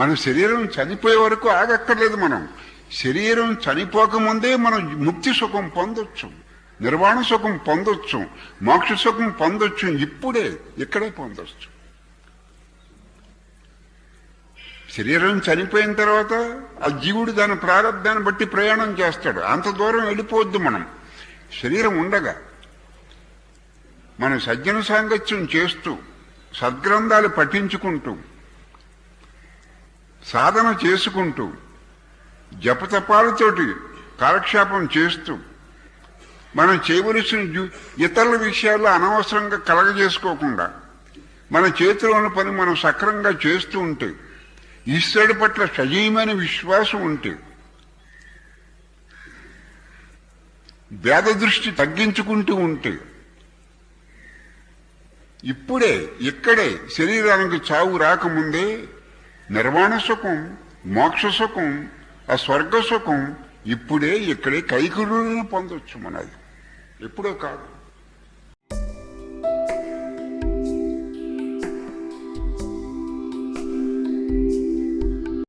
మన శరీరం చనిపోయే వరకు ఆగక్కర్లేదు మనం. శరీరం చనిపోకముందే మనం ముక్తి సుఖం పొందొచ్చు నిర్వాణ సుఖం పొందొచ్చు మోక్ష సుఖం పొందొచ్చు ఇప్పుడే ఇక్కడే పొందొచ్చు. శరీరం చనిపోయిన తర్వాత ఆ జీవుడు దాని ప్రారంభాన్ని బట్టి ప్రయాణం చేస్తాడు. అంత దూరం వెళ్ళిపోవద్దు మనం. శరీరం ఉండగా మన సజ్జన సాంగత్యం చేస్తూ సద్గ్రంథాలు పఠించుకుంటూ సాధన చేసుకుంటూ జపతపాలతోటి కాలక్షేపం చేస్తూ మనం చేయవలసిన ఇతరుల విషయాల్లో అనవసరంగా కలగజేసుకోకుండా మన చేతిలో ఉన్న పని మనం సక్రంగా చేస్తూ ఉంటే ఈశ్వరుడి పట్ల సజీవమైన విశ్వాసం ఉంటే వేద దృష్టి తగ్గించుకుంటూ ఉంటే ఇప్పుడే ఇక్కడే శరీరానికి చావు రాకముందే నిర్వాణ సుఖం మోక్ష సుఖం ఆ స్వర్గ సుఖం ఇప్పుడే ఇక్కడే కైకులు పొందొచ్చు మనది. ఎప్పుడో కాదు.